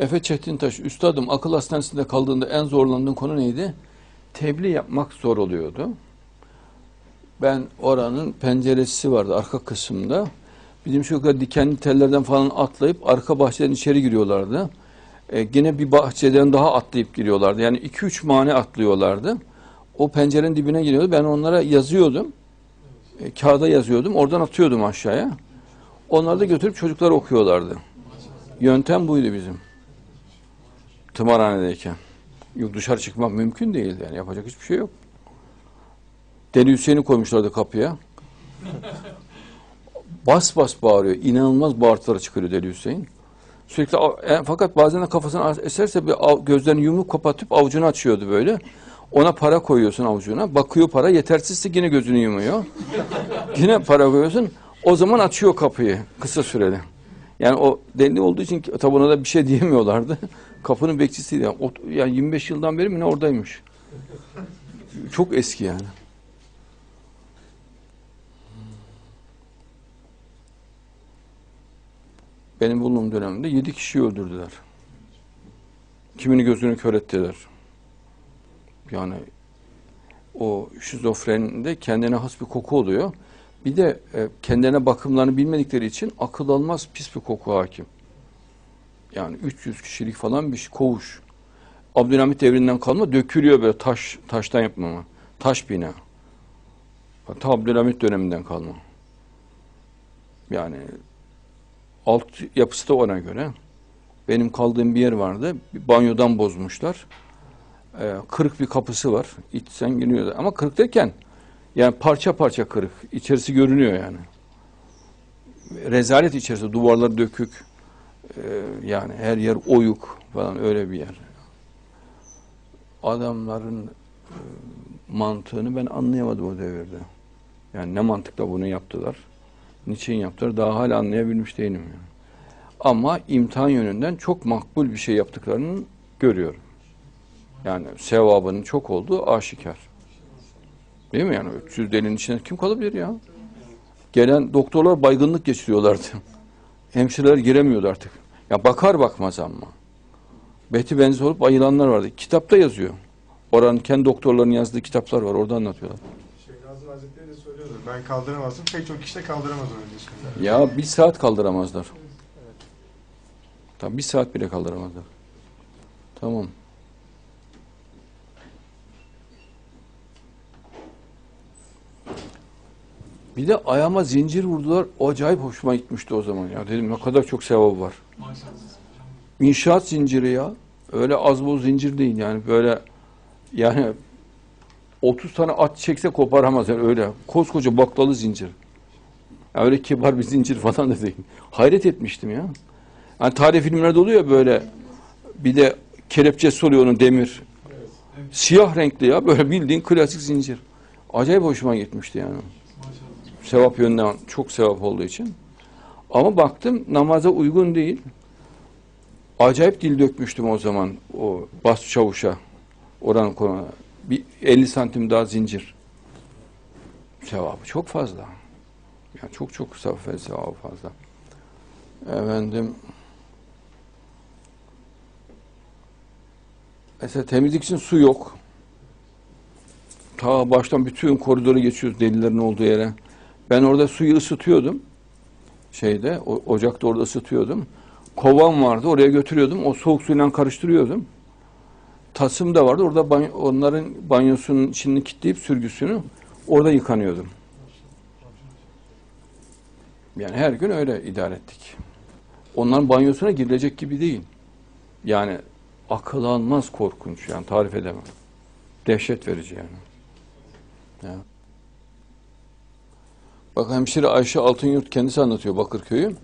Efe Çetintaş, üstadım akıl hastanesinde kaldığında en zorlandığın konu neydi? Tebliğ yapmak zor oluyordu. Ben oranın penceresi vardı arka kısımda. Bizim çocuklar dikenli tellerden falan atlayıp arka bahçeden içeri giriyorlardı. E, yine bir bahçeden daha atlayıp giriyorlardı. Yani 2-3 mane atlıyorlardı. O pencerenin dibine giriyordu. Ben onlara yazıyordum. E, kağıda yazıyordum. Oradan atıyordum aşağıya. Onlar da götürüp çocuklar okuyorlardı. Yöntem buydu bizim. Tımarhanedeyken. Yok dışarı çıkmak mümkün değil yani yapacak hiçbir şey yok. Deli Hüseyin'i koymuşlardı kapıya. Bas bas bağırıyor. İnanılmaz bağırtılara çıkıyor Deli Hüseyin. Sürekli e, fakat bazen de kafasını eserse bir gözlerini yumruk kapatıp avucunu açıyordu böyle. Ona para koyuyorsun avucuna. Bakıyor para yetersizse yine gözünü yumuyor. yine para koyuyorsun. O zaman açıyor kapıyı kısa süreli. Yani o deli olduğu için tabi ona da bir şey diyemiyorlardı. Kapının bekçisiydi. Yani, ot- yani 25 yıldan beri mi ne oradaymış. Çok eski yani. Benim bulunduğum dönemde 7 kişiyi öldürdüler. Kimini gözünü kör ettiler. Yani o şizofreninde kendine has bir koku oluyor. Bir de e, kendine bakımlarını bilmedikleri için akıl almaz pis bir koku hakim. Yani 300 kişilik falan bir şey, koğuş. Abdülhamit devrinden kalma dökülüyor böyle taş taştan yapmama. Taş bina. Ta Abdülhamit döneminden kalma. Yani alt yapısı da ona göre. Benim kaldığım bir yer vardı. Bir banyodan bozmuşlar. Ee, kırık bir kapısı var. İçsen giriyor. Ama kırık derken yani parça parça kırık. İçerisi görünüyor yani. Rezalet içerisi. Duvarlar dökük. Ee, yani her yer oyuk falan öyle bir yer. Adamların e, mantığını ben anlayamadım o devirde. Yani ne mantıkla bunu yaptılar. Niçin yaptılar daha hala anlayabilmiş değilim yani. Ama imtihan yönünden çok makbul bir şey yaptıklarını görüyorum. Yani sevabının çok olduğu aşikar. Değil mi yani 300 delinin içine kim kalabilir ya? Gelen doktorlar baygınlık geçiriyorlardı. Hemşireler giremiyordu artık. Ya bakar bakmaz ama. Beti benzi olup ayılanlar vardı. Kitapta yazıyor. Oranın kendi doktorlarının yazdığı kitaplar var. Orada anlatıyorlar. Şeyh Nazım Hazretleri de söylüyordu. Ben kaldıramazdım. Pek çok kişi de kaldıramaz öyle. Ya bir saat kaldıramazlar. Tamam bir saat bile kaldıramazlar. Tamam. Bir de ayağıma zincir vurdular. O acayip hoşuma gitmişti o zaman ya. Dedim ne kadar çok sevabı var. İnşaat zinciri ya. Öyle az buz zincir değil yani böyle yani 30 tane at çekse koparamaz yani öyle. Koskoca baklalı zincir. Ya öyle kibar bir zincir falan da değil. Hayret etmiştim ya. Yani tarih filmlerde oluyor böyle bir de kelepçesi oluyor onun demir. Siyah renkli ya böyle bildiğin klasik zincir. Acayip hoşuma gitmişti yani. Sevap yönden çok sevap olduğu için. Ama baktım namaza uygun değil. Acayip dil dökmüştüm o zaman o bas çavuşa oranın konu. Bir 50 santim daha zincir. Sevabı çok fazla. Yani çok çok sevabı fazla. Efendim mesela temizlik için su yok. Ta baştan bütün koridoru geçiyoruz delilerin olduğu yere. Ben orada suyu ısıtıyordum. Şeyde, ocakta orada ısıtıyordum. Kovam vardı, oraya götürüyordum. O soğuk suyla karıştırıyordum. Tasım da vardı. Orada banyo- onların banyosunun içini kilitleyip sürgüsünü orada yıkanıyordum. Yani her gün öyle idare ettik. Onların banyosuna girilecek gibi değil. Yani akıl almaz korkunç yani tarif edemem. Dehşet verici yani. Ya. Bak hemşire Ayşe Altınyurt kendisi anlatıyor Bakırköy'ü.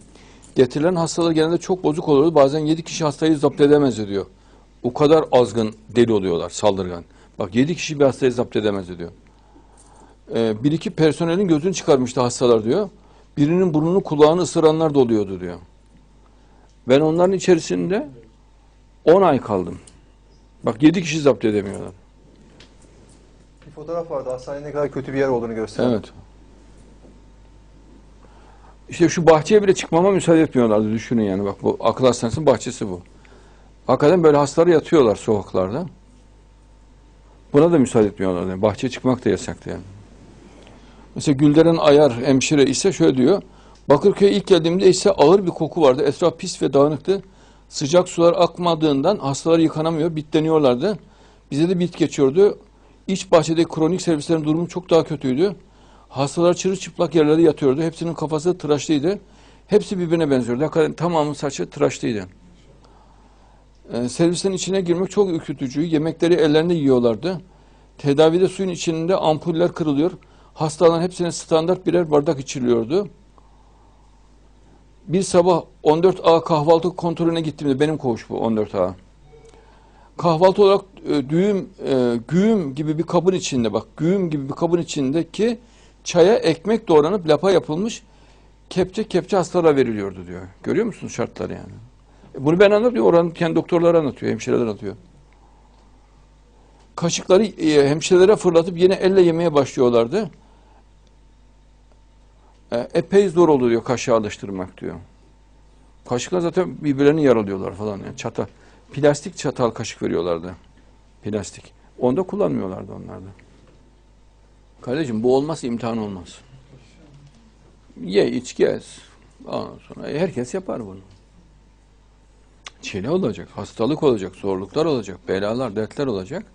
Getirilen hastalar genelde çok bozuk oluyordu. Bazen yedi kişi hastayı zapt edemez diyor. O kadar azgın deli oluyorlar saldırgan. Bak yedi kişi bir hastayı zapt edemez diyor. Ee, bir iki personelin gözünü çıkarmıştı hastalar diyor. Birinin burnunu kulağını ısıranlar da oluyordu diyor. Ben onların içerisinde 10 ay kaldım. Bak 7 kişi zapt edemiyorlar. Bir fotoğraf vardı. Hastanenin ne kadar kötü bir yer olduğunu gösteren. Evet. İşte şu bahçeye bile çıkmama müsaade etmiyorlardı düşünün yani bak bu akıl hastanesinin bahçesi bu. Hakikaten böyle hastalar yatıyorlar sokaklarda. Buna da müsaade etmiyorlar. Yani bahçeye çıkmak da yasaktı yani. Mesela Gülderen Ayar hemşire ise şöyle diyor. Bakırköy'e ilk geldiğimde ise ağır bir koku vardı. Etraf pis ve dağınıktı. Sıcak sular akmadığından hastalar yıkanamıyor, bitleniyorlardı. Bize de bit geçiyordu. İç bahçedeki kronik servislerin durumu çok daha kötüydü. Hastalar çırılçıplak yerlerde yatıyordu. Hepsinin kafası tıraşlıydı. Hepsi birbirine benziyordu. Hakikaten tamamı saçı tıraşlıydı. Ee, servisin içine girmek çok ürkütücü. Yemekleri ellerinde yiyorlardı. Tedavide suyun içinde ampuller kırılıyor. Hastaların hepsine standart birer bardak içiliyordu. Bir sabah 14A kahvaltı kontrolüne gittiğimde benim koğuş bu 14A. Kahvaltı olarak e, düğüm, e, güğüm gibi bir kabın içinde bak güğüm gibi bir kabın içindeki çaya ekmek doğranıp lapa yapılmış kepçe kepçe hastalara veriliyordu diyor. Görüyor musunuz şartları yani? E, Bunu ben anlatmıyorum. Oranın kendi doktorları anlatıyor, hemşireler anlatıyor. Kaşıkları e, hemşirelere fırlatıp yine elle yemeye başlıyorlardı. E, epey zor oluyor kaşığı alıştırmak diyor. Kaşıklar zaten birbirlerini yaralıyorlar falan yani çatal. Plastik çatal kaşık veriyorlardı. Plastik. Onu da kullanmıyorlardı onlar da. Kardeşim bu olmazsa imtihan olmaz. Ye iç gez. Ondan sonra herkes yapar bunu. Çile olacak, hastalık olacak, zorluklar olacak, belalar, dertler olacak.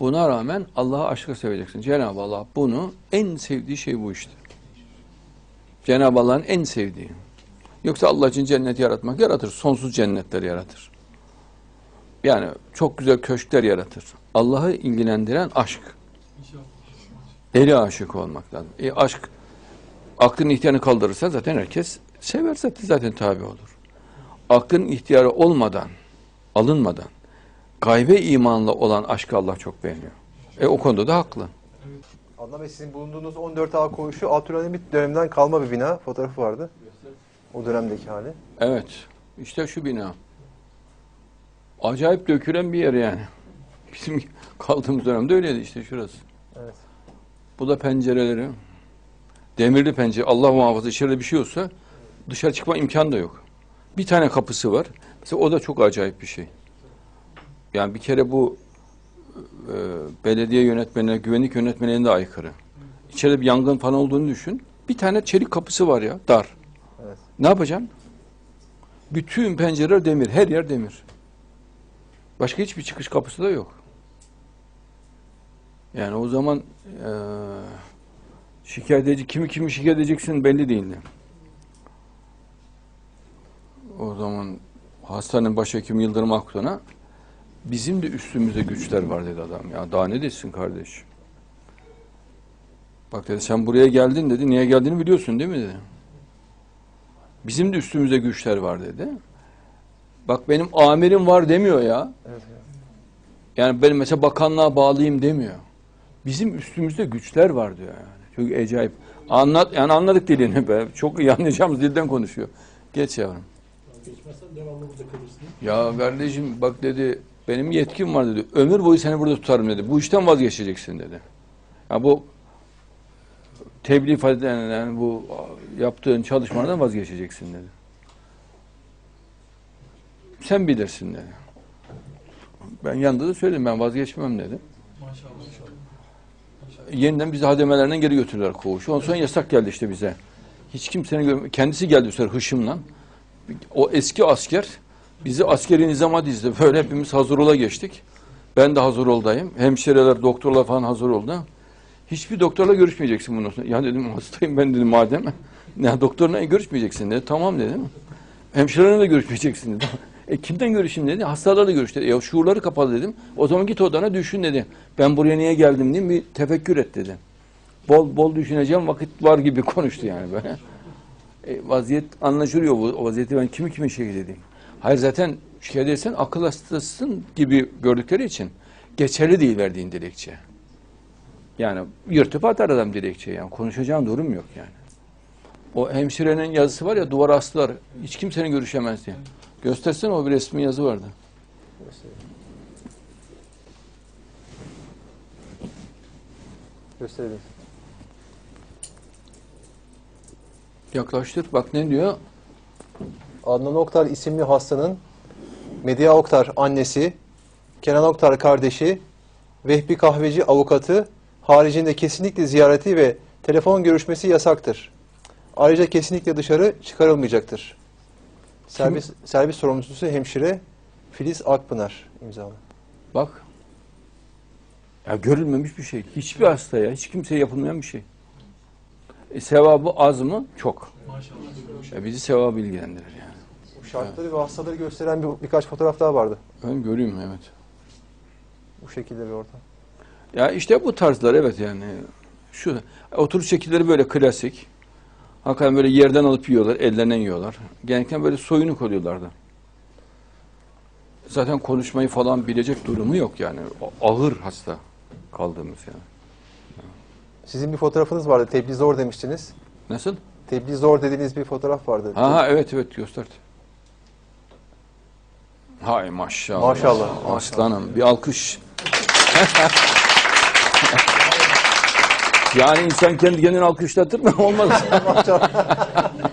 Buna rağmen Allah'a aşkı seveceksin. Cenab-ı Allah bunu en sevdiği şey bu işte. Cenab-ı Allah'ın en sevdiği. Yoksa Allah için cennet yaratmak yaratır. Sonsuz cennetler yaratır. Yani çok güzel köşkler yaratır. Allah'ı ilgilendiren aşk. Deli aşık olmak lazım. E aşk aklın ihtiyarını kaldırırsa zaten herkes sever zaten, zaten tabi olur. Aklın ihtiyarı olmadan, alınmadan gaybe imanla olan aşkı Allah çok beğeniyor. E o konuda da haklı. Adnan Bey sizin bulunduğunuz 14A koğuşu Abdülhamit döneminden kalma bir bina. Fotoğrafı vardı. O dönemdeki hali. Evet. işte şu bina. Acayip dökülen bir yer yani. Bizim kaldığımız dönemde öyleydi işte şurası. Evet. Bu da pencereleri. Demirli pencere. Allah muhafaza içeride bir şey olsa dışarı çıkma imkanı da yok. Bir tane kapısı var. Mesela o da çok acayip bir şey. Yani bir kere bu e, belediye yönetmenine, güvenlik yönetmenine de aykırı. İçeride bir yangın falan olduğunu düşün. Bir tane çelik kapısı var ya, dar. Evet. Ne yapacaksın? Bütün pencereler demir, her yer demir. Başka hiçbir çıkış kapısı da yok. Yani o zaman eee şikayet edici, kimi kimi şikayet edeceksin belli değildi. O zaman hastanenin başhekimi Yıldırım Akdoğan'a bizim de üstümüzde güçler var dedi adam. Ya daha ne desin kardeş? Bak dedi sen buraya geldin dedi. Niye geldiğini biliyorsun değil mi dedi. Bizim de üstümüzde güçler var dedi. Bak benim amirim var demiyor ya. Evet. Yani benim mesela bakanlığa bağlıyım demiyor. Bizim üstümüzde güçler var diyor yani. Çok acayip. Anlat, yani anladık dilini be. Çok iyi anlayacağımız dilden konuşuyor. Geç yavrum. Geçmezsen devamlı burada kalırsın. Ya kardeşim bak dedi benim yetkim var dedi. Ömür boyu seni burada tutarım dedi. Bu işten vazgeçeceksin dedi. Ya bu tebliğ yani bu yaptığın çalışmalardan vazgeçeceksin dedi. Sen bilirsin dedi. Ben yanında da söyledim ben vazgeçmem. Maşallah maşallah. Yeniden bizi hademelerinden geri götürdüler koğuşu. Ondan sonra yasak geldi işte bize. Hiç kimsenin görme kendisi geldi bu sefer hışımla. O eski asker bizi askeri nizama dizdi. Böyle hepimiz hazır ola geçtik. Ben de hazır oldayım. Hemşireler, doktorlar falan hazır oldu. Hiçbir doktorla görüşmeyeceksin bundan sonra. Ya dedim hastayım ben dedim madem. Ya doktorla görüşmeyeceksin dedi. Tamam dedim. Hemşirelerle de görüşmeyeceksin dedi. E kimden görüşeyim dedi. Hastalarla görüş dedi. Ya şuurları kapalı dedim. O zaman git odana düşün dedi. Ben buraya niye geldim diye bir tefekkür et dedi. Bol bol düşüneceğim vakit var gibi konuştu yani böyle. E, vaziyet anlaşılıyor bu. O vaziyeti ben kimi kime şikayet edeyim. Hayır zaten şikayet etsen akıl hastasın gibi gördükleri için geçerli değil verdiğin dilekçe. Yani yırtıp atar adam dilekçe yani. Konuşacağın durum yok yani. O hemşirenin yazısı var ya duvara astılar. Hiç kimsenin görüşemez diye. Göstersene o bir resmi yazı vardı. Gösterelim. Yaklaştır. Bak ne diyor? Adnan Oktar isimli hastanın Medya Oktar annesi, Kenan Oktar kardeşi, Vehbi Kahveci avukatı, haricinde kesinlikle ziyareti ve telefon görüşmesi yasaktır. Ayrıca kesinlikle dışarı çıkarılmayacaktır. Servis, servis sorumlusu hemşire Filiz Akpınar imzalı. Bak. Ya görülmemiş bir şey. Hiçbir hastaya, hiç kimseye yapılmayan bir şey. E, sevabı az mı? Çok. Maşallah. E, bizi sevabı ilgilendirir yani. Bu şartları ve hastaları gösteren bir, birkaç fotoğraf daha vardı. Ben göreyim evet. Bu şekilde bir ortam. Ya işte bu tarzlar evet yani. Şu oturuş şekilleri böyle klasik. Hakikaten böyle yerden alıp yiyorlar, ellerinden yiyorlar. Genellikle böyle soyunuk oluyorlardı. Zaten konuşmayı falan bilecek durumu yok yani. Ağır hasta kaldığımız yani. Sizin bir fotoğrafınız vardı. Tebliğ zor demiştiniz. Nasıl? Tebliğ zor dediğiniz bir fotoğraf vardı. Ha, ha evet evet gösterdi. Hay maşallah. Maşallah. Aslanım bir alkış. yani insan kendi kendini alkışlatır mı? Olmaz.